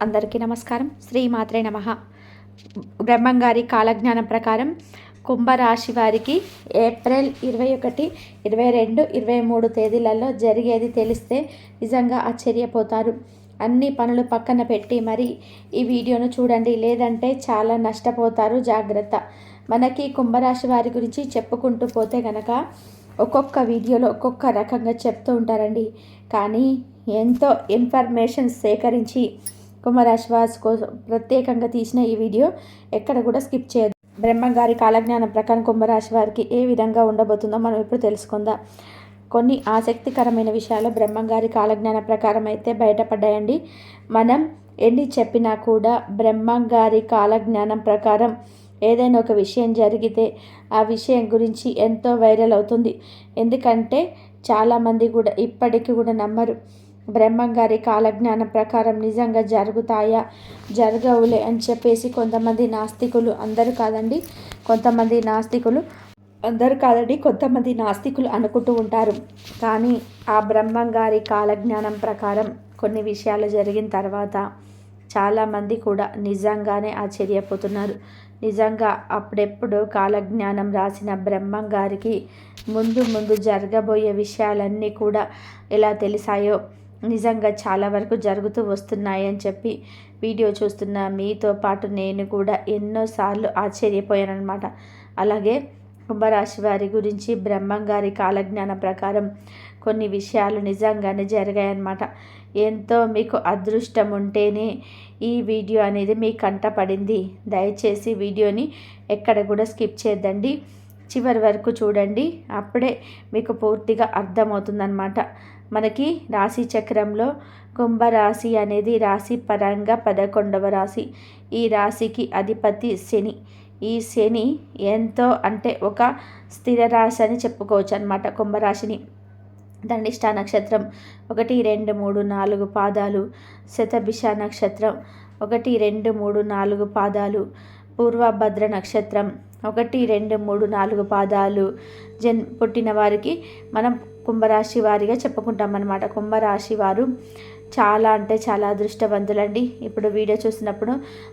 అందరికీ నమస్కారం. శ్రీమాత్రే నమ. బ్రహ్మంగారి కాలజ్ఞానం ప్రకారం కుంభరాశి వారికి ఏప్రిల్ ఇరవై ఒకటి ఇరవై రెండు ఇరవై మూడు తేదీలలో జరిగేది తెలిస్తే నిజంగా ఆశ్చర్యపోతారు. అన్ని పనులు పక్కన పెట్టి మరి ఈ వీడియోను చూడండి. లేదంటే చాలా నష్టపోతారు. జాగ్రత్త. మనకి కుంభరాశి వారి గురించి చెప్పుకుంటూ పోతే గనక ఒక్కొక్క వీడియోలో ఒక్కొక్క రకంగా చెప్తూ ఉంటారండి. కానీ ఎంతో ఇన్ఫర్మేషన్ సేకరించి కుంభరాశి వారి కోసం ప్రత్యేకంగా తీసిన ఈ వీడియో ఎక్కడ కూడా స్కిప్ చేయదు బ్రహ్మంగారి కాలజ్ఞానం ప్రకారం కుంభరాశి వారికి ఏ విధంగా ఉండబోతుందో మనం ఇప్పుడు తెలుసుకుందాం. కొన్ని ఆసక్తికరమైన విషయాలు బ్రహ్మంగారి కాలజ్ఞానం ప్రకారం అయితే బయటపడ్డాయండి. మనం ఎన్ని చెప్పినా కూడా బ్రహ్మంగారి కాలజ్ఞానం ప్రకారం ఏదైనా ఒక విషయం జరిగితే ఆ విషయం గురించి ఎంతో వైరల్ అవుతుంది. ఎందుకంటే చాలామంది కూడా ఇప్పటికీ కూడా నమ్మరు. బ్రహ్మంగారి కాలజ్ఞానం ప్రకారం నిజంగా జరుగుతాయా? జరగవులే అని చెప్పేసి కొంతమంది నాస్తికులు అందరూ కాదండి కొంతమంది నాస్తికులు అందరూ కాదండి కొంతమంది నాస్తికులు అనుకుంటూ ఉంటారు. కానీ ఆ బ్రహ్మంగారి కాలజ్ఞానం ప్రకారం కొన్ని విషయాలు జరిగిన తర్వాత చాలామంది కూడా నిజంగానే ఆశ్చర్యపోతున్నారు. నిజంగా అప్పుడెప్పుడు కాలజ్ఞానం రాసిన బ్రహ్మంగారికి ముందు ముందు జరగబోయే విషయాలన్నీ కూడా ఎలా తెలిసాయో నిజంగా చాలా వరకు జరుగుతూ వస్తున్నాయని చెప్పి వీడియో చూస్తున్న మీతో పాటు నేను కూడా ఎన్నోసార్లు ఆశ్చర్యపోయానమాట అలాగే కుంభరాశి వారి గురించి బ్రహ్మం గారి కాలజ్ఞాన ప్రకారం కొన్ని విషయాలు నిజంగానే జరిగాయన్నమాట. ఎంతో మీకు అదృష్టం ఉంటేనే ఈ వీడియో అనేది మీ కంట పడింది. దయచేసి వీడియోని ఎక్కడ కూడా స్కిప్ చేద్దండి చివరి వరకు చూడండి. అప్పుడే మీకు పూర్తిగా అర్థమవుతుందన్నమాట. మనకి రాశి చక్రంలో కుంభరాశి అనేది రాశి పరంగా పదకొండవ రాశి. ఈ రాశికి అధిపతి శని. ఈ శని ఎంతో అంటే ఒక స్థిర రాశి అని చెప్పుకోవచ్చు అనమాట కుంభరాశిని దండిష్ట నక్షత్రం ఒకటి రెండు మూడు నాలుగు పాదాలు. శతభిష నక్షత్రం ఒకటి రెండు మూడు నాలుగు పాదాలు. పూర్వభద్ర నక్షత్రం ఒకటి రెండు మూడు నాలుగు పాదాలు. జన్ పుట్టిన వారికి మనం కుంభరాశి వారిగా చెప్పుకుంటాం అనమాట కుంభరాశి వారు చాలా అంటే చాలా అదృష్టవంతులండి. ఇప్పుడు వీడియో చూసినప్పుడు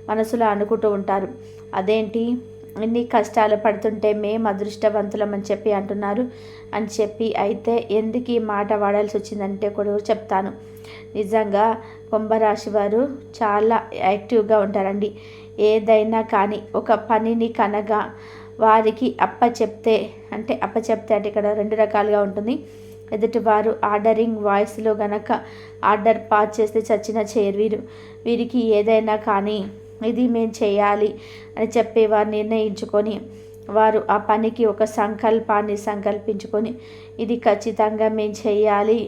మనసులో అనుకుంటూ ఉంటారు. అదేంటి? ఎన్ని కష్టాలు పడుతుంటే మేము అదృష్టవంతులం అని చెప్పి అంటున్నారు. అని చెప్పి అయితే ఎందుకు ఈ మాట వాడాల్సి వచ్చిందంటే కూడా చెప్తాను. నిజంగా కుంభరాశి వారు చాలా యాక్టివ్గా ఉంటారండి. ఏదైనా కానీ ఒక పనిని కనగా వారికి అప్ప చెప్తే అంటే అప్ప చెప్తే అంటే ఇక్కడ రెండు రకాలుగా ఉంటుంది. ఎదుటివారు ఆర్డరింగ్ వాయిస్లో గనక ఆర్డర్ పాస్ చేస్తే చచ్చిన చేయరు వీరు వీరికి ఏదైనా కానీ ఇది మేము చేయాలి అని చెప్పేవారు నిర్ణయించుకొని వారు ఆ పనికి ఒక సంకల్పాన్ని సంకల్పించుకొని ఇది ఖచ్చితంగా మేము చేయాలి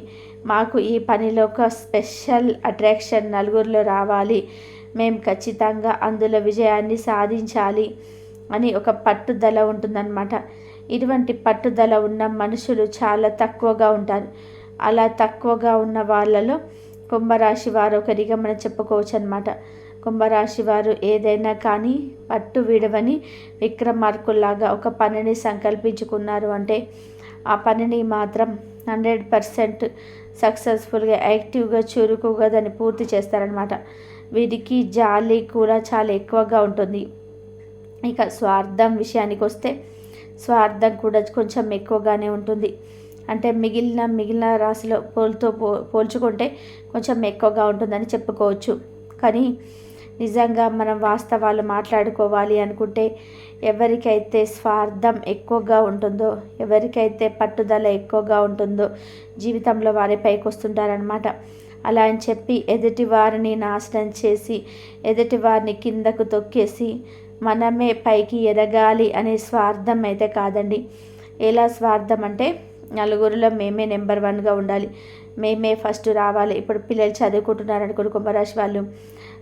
మాకు ఈ పనిలో ఒక స్పెషల్ అట్రాక్షన్ నలుగురిలో రావాలి మేము ఖచ్చితంగా అందులో విజయాన్ని సాధించాలి అని ఒక పట్టుదల ఉంటుందన్నమాట. ఇటువంటి పట్టుదల ఉన్న మనుషులు చాలా తక్కువగా ఉంటారు. అలా తక్కువగా ఉన్న వాళ్ళలో కుంభరాశి వారు ఒకరిగా మనం చెప్పుకోవచ్చు అనమాట కుంభరాశి వారు ఏదైనా కానీ పట్టు విడవని విక్రమార్కుల్లాగా ఒక పనిని సంకల్పించుకున్నారు అంటే ఆ పనిని మాత్రం హండ్రెడ్ పర్సెంట్ సక్సెస్ఫుల్గా యాక్టివ్గా చురుకుగా దాన్ని పూర్తి చేస్తారనమాట వీరికి జాలి కూడా చాలా ఎక్కువగా ఉంటుంది. ఇక స్వార్థం విషయానికి వస్తే స్వార్థం కూడా కొంచెం ఎక్కువగానే ఉంటుంది. అంటే మిగిలిన మిగిలిన రాశిలో పోల్తో పో పోల్చుకుంటే కొంచెం ఎక్కువగా ఉంటుందని చెప్పుకోవచ్చు. కానీ నిజంగా మనం వాస్తవాలు మాట్లాడుకోవాలి అనుకుంటే ఎవరికైతే స్వార్థం ఎక్కువగా ఉంటుందో ఎవరికైతే పట్టుదల ఎక్కువగా ఉంటుందో జీవితంలో వారి పైకి వస్తుంటారనమాట అలా అని చెప్పి ఎదుటి వారిని నాశనం చేసి ఎదుటి వారిని కిందకు తొక్కేసి మనమే పైకి ఎదగాలి అనే స్వార్థం అయితే కాదండి. ఎలా స్వార్థం అంటే నలుగురిలో మేమే నెంబర్ వన్గా ఉండాలి. మేమే ఫస్ట్ రావాలి. ఇప్పుడు పిల్లలు చదువుకుంటున్నారు అనుకోండి కుంభరాశి వాళ్ళు.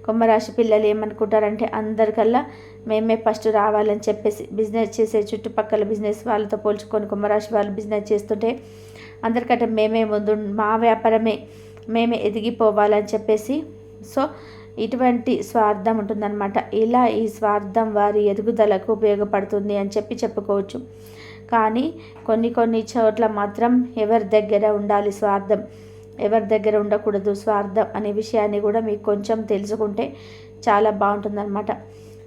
కుంభరాశి పిల్లలు ఏమనుకుంటారంటే అందరికల్లా మేమే ఫస్ట్ రావాలని చెప్పేసి బిజినెస్ చేసే చుట్టుపక్కల బిజినెస్ వాళ్ళతో పోల్చుకొని కుంభరాశి వాళ్ళు బిజినెస్ చేస్తుంటే అందరికంటే మేమే ముందు మా వ్యాపారమే మేమే ఎదిగిపోవాలని చెప్పేసి సో ఇటువంటి స్వార్థం ఉంటుందన్నమాట. ఇలా ఈ స్వార్థం వారి ఎదుగుదలకు ఉపయోగపడుతుంది అని చెప్పి చెప్పుకోవచ్చు. కానీ కొన్ని కొన్ని చోట్ల మాత్రం ఎవరి దగ్గర ఉండాలి స్వార్థం? ఎవరి దగ్గర ఉండకూడదు స్వార్థం అనే విషయాన్ని కూడా మీకు కొంచెం తెలుసుకుంటే చాలా బాగుంటుందన్నమాట.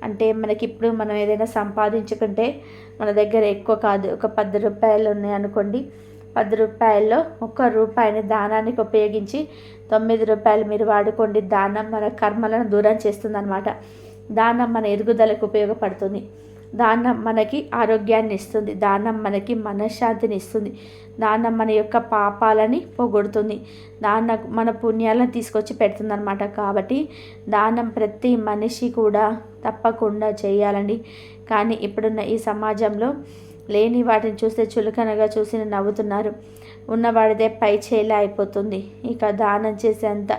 అంటే మనకి ఇప్పుడు మనం ఏదైనా సంపాదించుకుంటే మన దగ్గర ఎక్కువ కాదు. ఒక పది రూపాయలు ఉన్నాయి అనుకోండి. పది రూపాయల్లో ఒక్క రూపాయిని దానానికి ఉపయోగించి తొమ్మిది రూపాయలు మీరు వాడుకోండి. దానం మన కర్మలను దూరం చేస్తుందన్నమాట. దానం మన ఎదుగుదలకు ఉపయోగపడుతుంది. దానం మనకి ఆరోగ్యాన్ని ఇస్తుంది. దానం మనకి మనశ్శాంతిని ఇస్తుంది. దానం మన యొక్క పాపాలని పోగొడుతుంది. దాన మన పుణ్యాలను తీసుకొచ్చి పెడుతుంది అనమాట కాబట్టి దానం ప్రతి మనిషి కూడా తప్పకుండా చేయాలండి. కానీ ఇప్పుడున్న ఈ సమాజంలో లేని వాటిని చూస్తే చులకనగా చూసి నవ్వుతున్నారు. ఉన్నవాడిదే పై చేలా అయిపోతుంది. ఇక దానం చేసేంత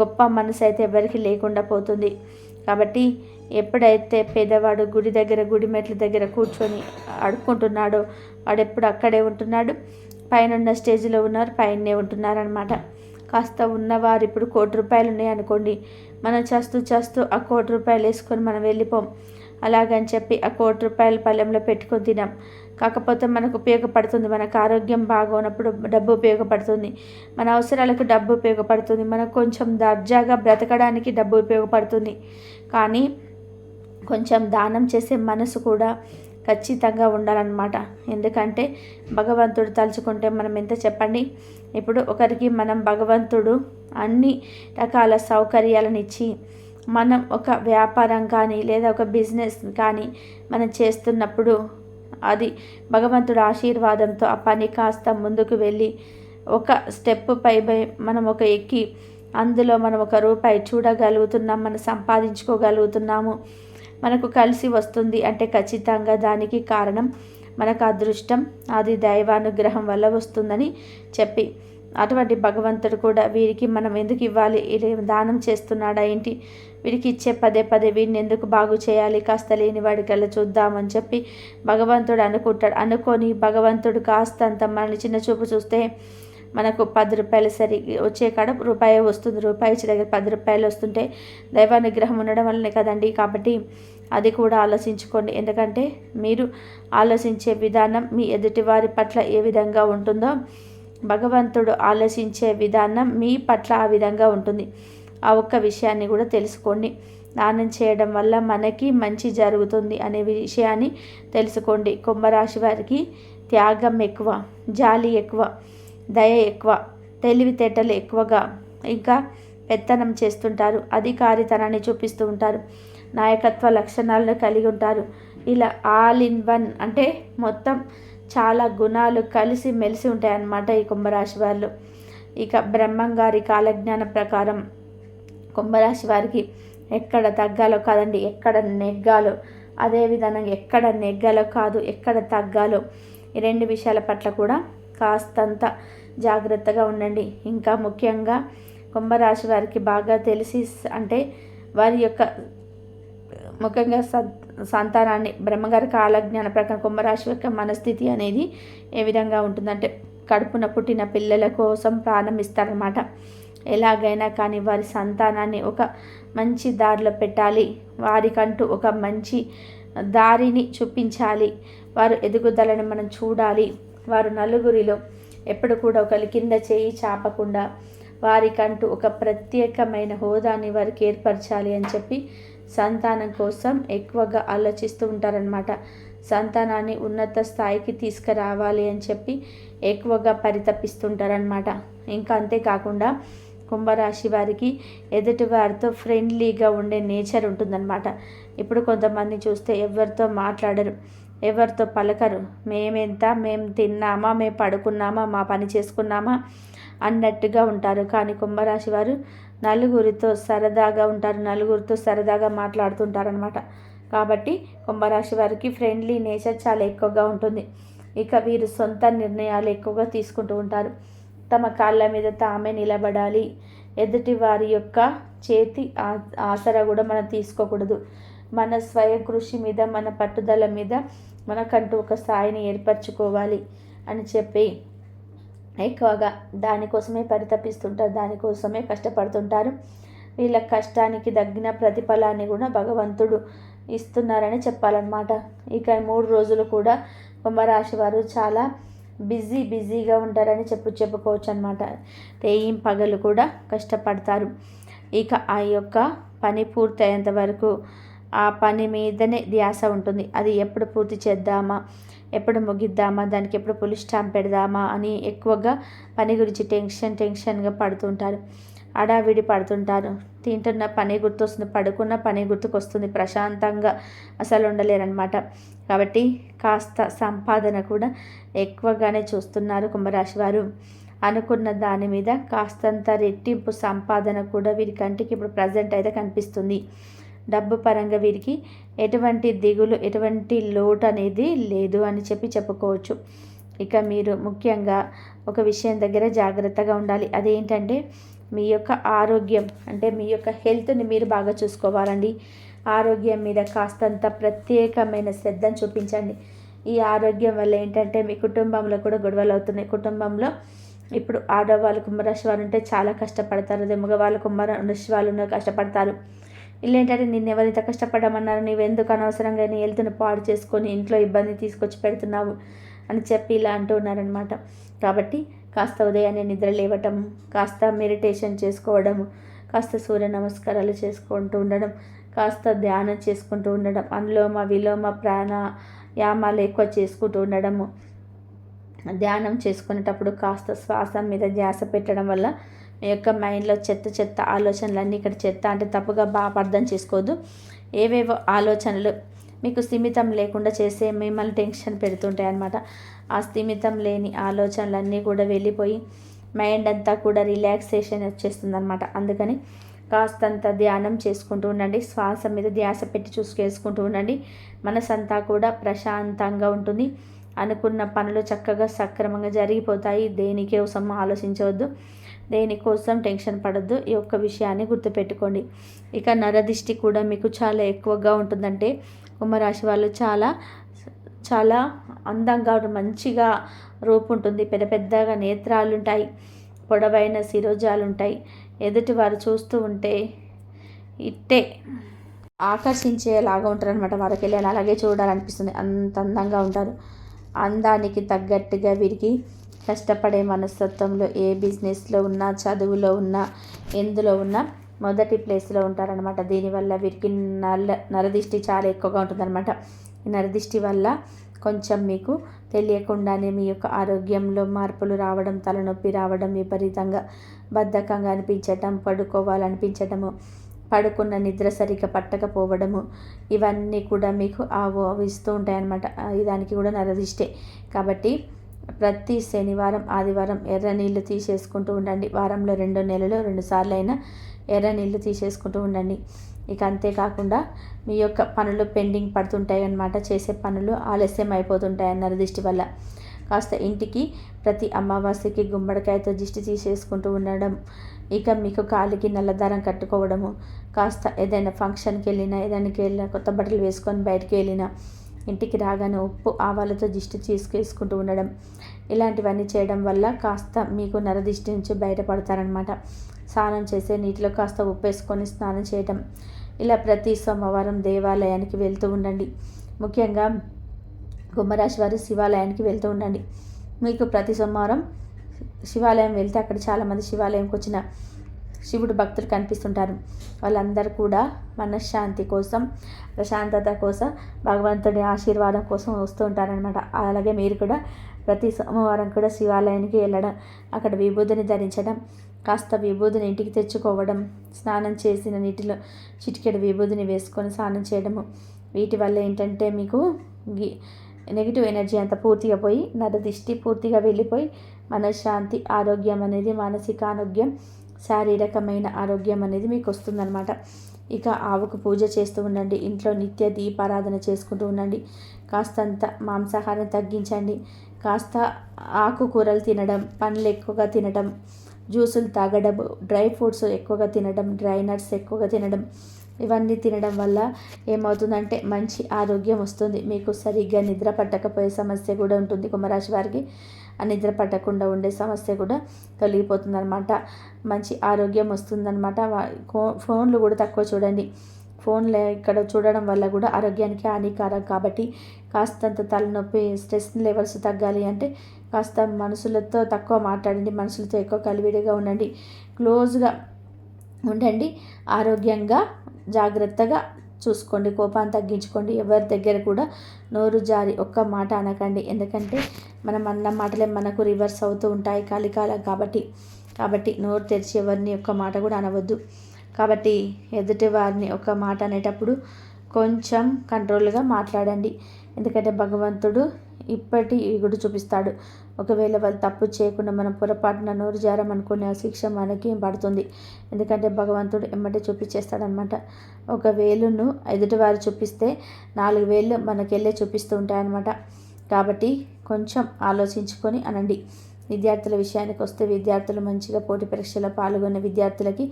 గొప్ప మనసు అయితే ఎవరికి లేకుండా పోతుంది. కాబట్టి ఎప్పుడైతే పేదవాడు గుడి దగ్గర గుడి మెట్ల దగ్గర కూర్చొని అడుక్కుంటున్నాడో వాడు ఎప్పుడు అక్కడే ఉంటున్నాడు. పైన స్టేజ్లో ఉన్నారు పైనే ఉంటున్నారనమాట కాస్త ఉన్నవారు ఇప్పుడు కోటి రూపాయలు ఉన్నాయి అనుకోండి. మనం చేస్తూ చేస్తూ ఆ కోటి రూపాయలు వేసుకొని మనం వెళ్ళిపోం. అలాగని చెప్పి ఆ కోటి రూపాయలు పళ్ళెంలో పెట్టుకొని తినాం. కాకపోతే మనకు ఉపయోగపడుతుంది. మనకు ఆరోగ్యం బాగోనప్పుడు డబ్బు ఉపయోగపడుతుంది. మన అవసరాలకు డబ్బు ఉపయోగపడుతుంది. మనకు కొంచెం దర్జాగా బ్రతకడానికి డబ్బు ఉపయోగపడుతుంది. కానీ కొంచెం దానం చేసే మనసు కూడా ఖచ్చితంగా ఉండాలన్నమాట. ఎందుకంటే భగవంతుడు తలుచుకుంటే మనం ఎంత చెప్పండి? ఇప్పుడు ఒకరికి మనం భగవంతుడు అన్ని రకాల సౌకర్యాలను ఇచ్చి మనం ఒక వ్యాపారం కానీ లేదా ఒక బిజినెస్ కానీ మనం చేస్తున్నప్పుడు అది భగవంతుడు ఆశీర్వాదంతో ఆ పని కాస్త ముందుకు వెళ్ళి ఒక స్టెప్ పై మనం ఒక ఎక్కి అందులో మనం ఒక రూపాయి చూడగలుగుతున్నాం మనం సంపాదించుకోగలుగుతున్నాము. మనకు కలిసి వస్తుంది అంటే ఖచ్చితంగా దానికి కారణం మనకు అదృష్టం అది దైవానుగ్రహం వల్ల వస్తుందని చెప్పి అటువంటి భగవంతుడు కూడా వీరికి మనం ఎందుకు ఇవ్వాలి? దానం చేస్తున్నాడా ఏంటి? వీడికి ఇచ్చే పదే పదే వీడిని ఎందుకు బాగు చేయాలి? కాస్త లేని వాడికల్లా చూద్దామని చెప్పి భగవంతుడు అనుకుంటాడు. అనుకొని భగవంతుడు కాస్తంత మనల్ని చిన్న చూపు చూస్తే మనకు పది రూపాయలు సరి వచ్చే కాడ రూపాయి వస్తుంది. రూపాయి ఇచ్చే దగ్గర పది రూపాయలు వస్తుంటే దైవానుగ్రహం ఉండడం వల్లనే కదండి. కాబట్టి అది కూడా ఆలోచించుకోండి. ఎందుకంటే మీరు ఆలోచించే విధానం మీ ఎదుటివారి పట్ల ఏ విధంగా ఉంటుందో భగవంతుడు ఆలోచించే విధానం మీ పట్ల ఆ విధంగా ఉంటుంది. ఆ ఒక్క విషయాన్ని కూడా తెలుసుకోండి. దానం చేయడం వల్ల మనకి మంచి జరుగుతుంది అనే విషయాన్ని తెలుసుకోండి. కుంభరాశి వారికి త్యాగం ఎక్కువ జాలి ఎక్కువ దయ ఎక్కువ తెలివితేటలు ఎక్కువగా ఇంకా పెత్తనం చేస్తుంటారు. అధికారితనాన్ని చూపిస్తూ ఉంటారు. నాయకత్వ లక్షణాలను కలిగి ఉంటారు. ఇలా ఆల్ ఇన్ వన్ అంటే మొత్తం చాలా గుణాలు కలిసి మెలిసి ఉంటాయన్నమాట ఈ కుంభరాశి వాళ్ళు. ఇక బ్రహ్మంగారి కాలజ్ఞానం ప్రకారం కుంభరాశి వారికి ఎక్కడ తగ్గాలో కాదండి ఎక్కడ నెగ్గాలో. అదేవిధంగా ఎక్కడ నెగ్గాలో కాదు ఎక్కడ తగ్గాలో. ఈ రెండు విషయాల పట్ల కూడా కాస్తంత జాగ్రత్తగా ఉండండి. ఇంకా ముఖ్యంగా కుంభరాశి వారికి బాగా తెలిసి అంటే వారి యొక్క ముఖ్యంగా సంతానాన్ని బ్రహ్మగారి కాలజ్ఞాన ప్రకారం కుంభరాశి యొక్క మనస్థితి అనేది ఏ విధంగా ఉంటుందంటే కడుపున పుట్టిన పిల్లల కోసం ప్రారంభిస్తారనమాట ఎలాగైనా కానీ వారి సంతానాన్ని ఒక మంచి దారిలో పెట్టాలి. వారికంటూ ఒక మంచి దారిని చూపించాలి. వారు ఎదుగుదలని మనం చూడాలి. వారు నలుగురిలో ఎప్పుడు కూడా ఒకరి కింద చేయి చాపకుండా వారికంటూ ఒక ప్రత్యేకమైన హోదాని వారికి ఏర్పరచాలి అని చెప్పి సంతానం కోసం ఎక్కువగా ఆలోచిస్తూ ఉంటారనమాట సంతానాన్ని ఉన్నత స్థాయికి తీసుకురావాలి అని చెప్పి ఎక్కువగా పరితపిస్తుంటారనమాట ఇంకా అంతేకాకుండా కుంభరాశి వారికి ఎదుటి వారితో ఫ్రెండ్లీగా ఉండే నేచర్ ఉంటుందన్నమాట. ఇప్పుడు కొంతమంది చూస్తే ఎవరితో మాట్లాడరు ఎవరితో పలకరు. మేమెంత మేము తిన్నామా మేము పడుకున్నామా మా పని చేసుకున్నామా అన్నట్టుగా ఉంటారు. కానీ కుంభరాశి వారు నలుగురితో సరదాగా ఉంటారు నలుగురితో సరదాగా మాట్లాడుతుంటారనమాట కాబట్టి కుంభరాశి వారికి ఫ్రెండ్లీ నేచర్ చాలా ఎక్కువగా ఉంటుంది. ఇక వీరు సొంత నిర్ణయాలు ఎక్కువగా తీసుకుంటూ ఉంటారు. తమ కాళ్ళ మీద తామే నిలబడాలి. ఎదుటి వారి యొక్క చేతి ఆసరా కూడా మనం తీసుకోకూడదు. మన స్వయం కృషి మీద మన పట్టుదల మీద మనకంటూ ఒక స్థాయిని ఏర్పరచుకోవాలి అని చెప్పి ఎక్కువగా దానికోసమే పరితపిస్తుంటారు దానికోసమే కష్టపడుతుంటారు. వీళ్ళ కష్టానికి తగ్గిన ప్రతిఫలాన్ని కూడా భగవంతుడు ఇస్తున్నారని చెప్పాలన్నమాట. ఇక మూడు రోజులు కూడా కుంభరాశి వారు చాలా బిజీ బిజీగా ఉంటారని చెప్పు చెప్పుకోవచ్చు అనమాట తేయిం పగలు కూడా కష్టపడతారు. ఇక ఆ యొక్క పని పూర్తయ్యేంత వరకు ఆ పని మీదనే ధ్యాస ఉంటుంది. అది ఎప్పుడు పూర్తి చేద్దామా? ఎప్పుడు ముగిద్దామా? దానికి ఎప్పుడు పులి స్టాంప్ పెడదామా? అని ఎక్కువగా పని గురించి టెన్షన్ టెన్షన్గా పడుతుంటారు అడావిడి పడుతుంటారు తింటున్న పని గుర్తొస్తుంది పడుకున్న పని గుర్తుకొస్తుంది. ప్రశాంతంగా అసలు ఉండలేరనమాట కాబట్టి కాస్త సంపాదన కూడా ఎక్కువగానే చూస్తున్నారు కుంభరాశి వారు అనుకున్న దాని మీద కాస్తంత రెట్టింపు సంపాదన కూడా వీరి కంటికి ఇప్పుడు ప్రజెంట్ అయితే కనిపిస్తుంది. డబ్బు పరంగా వీరికి ఎటువంటి దిగులు ఎటువంటి లోటు అనేది లేదు అని చెప్పి చెప్పుకోవచ్చు. ఇక మీరు ముఖ్యంగా ఒక విషయం దగ్గర జాగ్రత్తగా ఉండాలి. అదేంటంటే మీ యొక్క ఆరోగ్యం అంటే మీ యొక్క హెల్త్ని మీరు బాగా చూసుకోవాలండి. ఆరోగ్యం మీద కాస్తంత ప్రత్యేకమైన శ్రద్ధను చూపించండి. ఈ ఆరోగ్యం వల్ల ఏంటంటే మీ కుటుంబంలో కూడా గొడవలు అవుతున్నాయి. కుటుంబంలో ఇప్పుడు ఆడవాళ్ళు కుమ్మరాశి వారు ఉంటే చాలా కష్టపడతారు. అదే మగవాళ్ళు కుంభరాశి వాళ్ళు కష్టపడతారు. ఇల్లేంటంటే నిన్ను ఎవరింత కష్టపడమన్నారు? నీవు అనవసరంగా నీ హెల్త్ను పాడు చేసుకొని ఇంట్లో ఇబ్బంది తీసుకొచ్చి పెడుతున్నావు? అని చెప్పి ఇలా అంటూ ఉన్నారనమాట కాబట్టి కాస్త ఉదయాన్నే నిద్ర లేవటం కాస్త మెడిటేషన్ చేసుకోవడం కాస్త సూర్య నమస్కారాలు చేసుకుంటూ ఉండడం కాస్త ధ్యానం చేసుకుంటూ ఉండడం అనులోమ విలోమ ప్రాణాయామాలు ఎక్కువ చేసుకుంటూ ఉండడము. ధ్యానం చేసుకునేటప్పుడు కాస్త శ్వాస మీద ధ్యాస పెట్టడం వల్ల మీ యొక్క మైండ్లో చెత్త చెత్త ఆలోచనలన్నీ ఇక్కడ చెత్త అంటే తప్పుగా బాగా అర్థం చేసుకోవద్దు. ఏవేవో ఆలోచనలు మీకు సిమితం లేకుండా చేసే మిమ్మల్ని టెన్షన్ పెడుతుంటాయి అనమాట ఆ స్థిమితం లేని ఆలోచనలన్నీ కూడా వెళ్ళిపోయి మైండ్ అంతా కూడా రిలాక్సేషన్ వచ్చేస్తుంది అనమాట అందుకని కాస్తంత ధ్యానం చేసుకుంటూ ఉండండి. శ్వాస మీద ధ్యాస పెట్టి చూసుకేసుకుంటూ ఉండండి. మనసంతా కూడా ప్రశాంతంగా ఉంటుంది. అనుకున్న పనులు చక్కగా సక్రమంగా జరిగిపోతాయి. దేనికోసం ఆలోచించవద్దు. దేనికోసం టెన్షన్ పడద్దు. ఈ యొక్క విషయాన్ని గుర్తుపెట్టుకోండి. ఇక నరదిష్టి కూడా మీకు చాలా ఎక్కువగా ఉంటుందంటే కుంభరాశి వాళ్ళు చాలా చాలా అందంగా మంచిగా రూపు ఉంటుంది. పెద్ద పెద్దగా నేత్రాలు ఉంటాయి పొడవైన శిరోజాలు ఉంటాయి ఎదుటి వారు చూస్తూ ఉంటే ఇట్టే ఆకర్షించేలాగా ఉంటారు అనమాట వారికి వెళ్ళి అలాగే చూడాలనిపిస్తుంది. అంత అందంగా ఉంటారు. అందానికి తగ్గట్టుగా వీరికి కష్టపడే మనస్తత్వంలో ఏ బిజినెస్లో ఉన్నా చదువులో ఉన్నా ఎందులో ఉన్నా మొదటి ప్లేస్లో ఉంటారనమాట దీనివల్ల వీరికి నల్ల నరదిష్టి చాలా ఎక్కువగా ఉంటుందన్నమాట. నరదిష్టి వల్ల కొంచెం మీకు తెలియకుండానే మీ యొక్క ఆరోగ్యంలో మార్పులు రావడం తలనొప్పి రావడం విపరీతంగా బద్ధకంగా అనిపించటం పడుకోవాలనిపించటము పడుకున్న నిద్ర సరిగ్గా పట్టకపోవడము ఇవన్నీ కూడా మీకు ఆవిస్తూ ఉంటాయన్నమాట. దానికి కూడా నరదిష్టే. కాబట్టి ప్రతి శనివారం ఆదివారం ఎర్ర నీళ్ళు తీసేసుకుంటూ ఉండండి. వారంలో రెండు నెలలు రెండు సార్లు అయినా ఎర్ర నీళ్ళు తీసేసుకుంటూ ఉండండి. ఇక అంతేకాకుండా మీ యొక్క పనులు పెండింగ్ పడుతుంటాయి అన్నమాట చేసే పనులు ఆలస్యం అయిపోతుంటాయి అన్నారు దిష్టి వల్ల. కాస్త ఇంటికి ప్రతి అమావాస్యకి గుమ్మడికాయతో దిష్టి తీసేసుకుంటూ ఉండడం ఇక మీకు కాలికి నల్లదారం కట్టుకోవడము కాస్త ఏదైనా ఫంక్షన్కి వెళ్ళినా ఏదైనా వెళ్ళినా కొత్త బట్టలు వేసుకొని బయటికి వెళ్ళినా ఇంటికి రాగానే ఉప్పు ఆవాలతో దిష్టి తీసుకేసుకుంటూ ఉండడం ఇలాంటివన్నీ చేయడం వల్ల కాస్త మీకు నరదిష్టి నుంచి బయటపడతారనమాట స్నానం చేసే నీటిలో కాస్త ఉప్పు వేసుకొని స్నానం చేయటం. ఇలా ప్రతి సోమవారం దేవాలయానికి వెళ్తూ ఉండండి. ముఖ్యంగా కుంభరాశి వారు శివాలయానికి వెళ్తూ ఉండండి. మీకు ప్రతి సోమవారం శివాలయం వెళ్తే అక్కడ చాలామంది శివాలయంకి వచ్చిన శివుడు భక్తులు కనిపిస్తుంటారు. వాళ్ళందరూ కూడా మనశ్శాంతి కోసం ప్రశాంతత కోసం భగవంతుడి ఆశీర్వాదం కోసం వస్తూ ఉంటారనమాట అలాగే మీరు కూడా ప్రతి సోమవారం కూడా శివాలయానికి వెళ్ళడం అక్కడ విభూతిని ధరించడం కాస్త విభూతిని ఇంటికి తెచ్చుకోవడం స్నానం చేసిన నీటిలో చిటికెడు విభూతిని వేసుకొని స్నానం చేయడము. వీటి వల్ల ఏంటంటే మీకు నెగిటివ్ ఎనర్జీ అంతా పూర్తిగా పోయి నరదిష్టి పూర్తిగా వెళ్ళిపోయి మనశ్శాంతి ఆరోగ్యం అనేది మానసిక ఆరోగ్యం శారీరకమైన ఆరోగ్యం అనేది మీకు వస్తుందన్నమాట. ఇక ఆవుకు పూజ చేస్తూ ఉండండి ఇంట్లో నిత్య దీపారాధన చేసుకుంటూ ఉండండి కాస్తంత మాంసాహారం తగ్గించండి కాస్త ఆకుకూరలు తినడం పండ్లు ఎక్కువగా తినడం జ్యూసులు తాగడం డ్రై ఫ్రూట్స్ ఎక్కువగా తినడం డ్రై నట్స్ ఎక్కువగా తినడం ఇవన్నీ తినడం వల్ల ఏమవుతుందంటే మంచి ఆరోగ్యం వస్తుంది. మీకు సరిగ్గా నిద్ర పట్టకపోయే సమస్య కూడా ఉంటుంది. కుంభరాశి వారికి ఆ నిద్ర పట్టకుండా ఉండే సమస్య కూడా తొలగిపోతుంది అనమాట మంచి ఆరోగ్యం వస్తుందన్నమాట. ఫోన్లు కూడా తక్కువ చూడండి. ఫోన్లు ఇక్కడ చూడడం వల్ల కూడా ఆరోగ్యానికి హానికారం కాబట్టి కాస్తంత తలనొప్పి స్ట్రెస్ లెవెల్స్ తగ్గాలి అంటే కాస్త మనుషులతో తక్కువ మాట్లాడండి మనుషులతో ఎక్కువ కలివిడిగా ఉండండి. క్లోజ్గా ఉండండి ఆరోగ్యంగా జాగ్రత్తగా చూసుకోండి కోపాన్ని తగ్గించుకోండి. ఎవరి దగ్గర కూడా నోరు జారి ఒక్క మాట అనకండి. ఎందుకంటే మనం అన్న మాటలే మనకు రివర్స్ అవుతూ ఉంటాయి కలికాలం కాబట్టి. కాబట్టి నోరు తెరిచి ఎవరిని ఒక్క మాట కూడా అనవద్దు. కాబట్టి ఎదుటి వారిని ఒక మాట అనేటప్పుడు కొంచెం కంట్రోల్గా మాట్లాడండి. ఎందుకంటే భగవంతుడు ఇప్పటి ఇగుడు చూపిస్తాడు. ఒకవేళ వాళ్ళు తప్పు చేయకుండా మనం పొరపాటున నోరు జారమనుకునే ఆ శిక్ష మనకి పడుతుంది. ఎందుకంటే భగవంతుడు ఎమ్మటే చూపించేస్తాడనమాట. ఒక వేలును ఎదుటివారు చూపిస్తే నాలుగు వేలు మనకెళ్ళే చూపిస్తూ ఉంటాయన్నమాట కాబట్టి కొంచెం ఆలోచించుకొని అనండి. విద్యార్థుల విషయానికి వస్తే విద్యార్థులు మంచిగా పోటీ పరీక్షలో పాల్గొన్న విద్యార్థులకి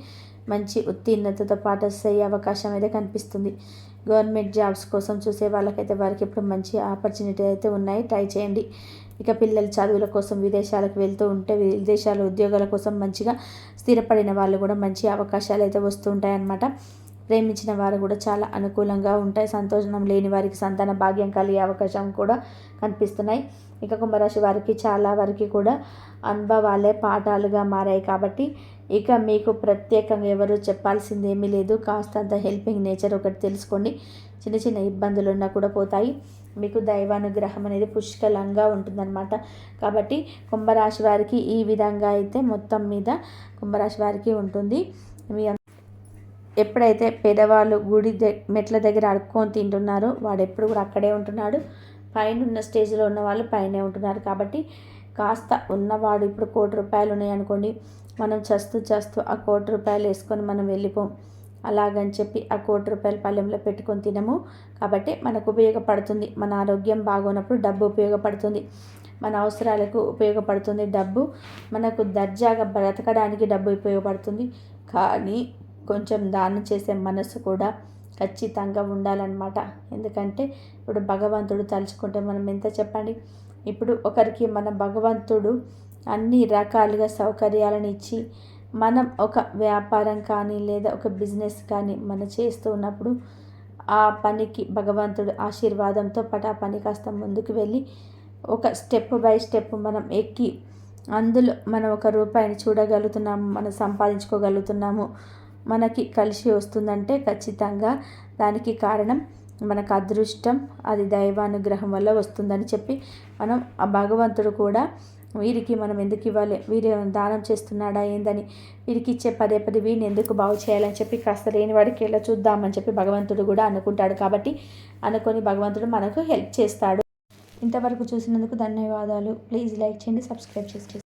మంచి ఉత్తీర్ణతతో పాస్ అయ్యే అవకాశం అయితే కనిపిస్తుంది. గవర్నమెంట్ జాబ్స్ కోసం చూసే వాళ్ళకైతే వారికి ఇప్పుడు మంచి ఆపర్చునిటీ అయితే ఉన్నాయి. ట్రై చేయండి. ఇక పిల్లలు చదువుల కోసం విదేశాలకు వెళ్తూ ఉంటే విదేశాల ఉద్యోగాల కోసం మంచిగా స్థిరపడిన వాళ్ళు కూడా మంచి అవకాశాలు అయితే వస్తూ ఉంటాయన్నమాట. ప్రేమించిన వారు కూడా చాలా అనుకూలంగా ఉంటాయి. సంతోషం లేని వారికి సంతాన భాగ్యం కలిగే అవకాశం కూడా కనిపిస్తున్నాయి. ఇక కుంభరాశి వారికి చాలా వరకు కూడా అనుభవాలే పాఠాలుగా మారాయి కాబట్టి ఇక మీకు ప్రత్యేకంగా ఎవరు చెప్పాల్సింది ఏమీ లేదు. కాస్తంత హెల్పింగ్ నేచర్ ఒకటి తెలుసుకోండి. చిన్న చిన్న ఇబ్బందులు ఉన్నా కూడా పోతాయి. మీకు దైవానుగ్రహం అనేది పుష్కలంగా ఉంటుందన్నమాట. కాబట్టి కుంభరాశి వారికి ఈ విధంగా అయితే మొత్తం మీద కుంభరాశి వారికి ఉంటుంది. మీ ఎప్పుడైతే పేదవాళ్ళు గుడి మెట్ల దగ్గర అడుక్కొని తింటున్నారో వాడు ఎప్పుడు కూడా అక్కడే ఉంటున్నాడు. పైన ఉన్న స్టేజ్లో ఉన్న వాళ్ళు పైనే ఉంటున్నారు కాబట్టి కాస్త ఉన్నవాడు ఇప్పుడు కోటి రూపాయలు ఉన్నాయనుకోండి మనం చస్తూ చస్తూ ఆ కోటి రూపాయలు వేసుకొని మనం వెళ్ళిపోం. అలాగని చెప్పి ఆ కోటి రూపాయలు పళ్ళెంలో పెట్టుకొని తినము. కాబట్టి మనకు ఉపయోగపడుతుంది మన ఆరోగ్యం బాగున్నప్పుడు డబ్బు ఉపయోగపడుతుంది మన అవసరాలకు ఉపయోగపడుతుంది డబ్బు. మనకు దర్జాగా బ్రతకడానికి డబ్బు ఉపయోగపడుతుంది. కానీ కొంచెం దానం చేసే మనసు కూడా ఖచ్చితంగా ఉండాలన్నమాట. ఎందుకంటే ఇప్పుడు భగవంతుడు తలుచుకుంటే మనం ఎంత చెప్పండి? ఇప్పుడు ఒకరికి మన భగవంతుడు అన్ని రకాలుగా సౌకర్యాలను ఇచ్చి మనం ఒక వ్యాపారం కానీ లేదా ఒక బిజినెస్ కానీ మనం చేస్తూ ఉన్నప్పుడు ఆ పనికి భగవంతుడు ఆశీర్వాదంతో పాటు ఆ పని కాస్త ముందుకు వెళ్ళి ఒక స్టెప్ బై స్టెప్ మనం ఎక్కి అందులో మనం ఒక రూపాయిని చూడగలుగుతున్నాము మనం సంపాదించుకోగలుగుతున్నాము మనకి కలిసి వస్తుందంటే ఖచ్చితంగా దానికి కారణం మనకు అదృష్టం అది దైవానుగ్రహం వల్ల వస్తుందని చెప్పి మనం ఆ భగవంతుడు కూడా వీరికి మనం ఎందుకు ఇవ్వాలి? వీరు దానం చేస్తున్నాడా? ఏందని వీరికి ఇచ్చే పదే పదే వీరిని ఎందుకు బాగు చేయాలని చెప్పి కాస్త లేని వాడికి ఎలా చూద్దామని చెప్పి భగవంతుడు కూడా అనుకుంటాడు కాబట్టి అనుకొని భగవంతుడు మనకు హెల్ప్ చేస్తాడు. ఇంతవరకు చూసినందుకు ధన్యవాదాలు. ప్లీజ్ లైక్ చేయండి సబ్స్క్రైబ్ చేసి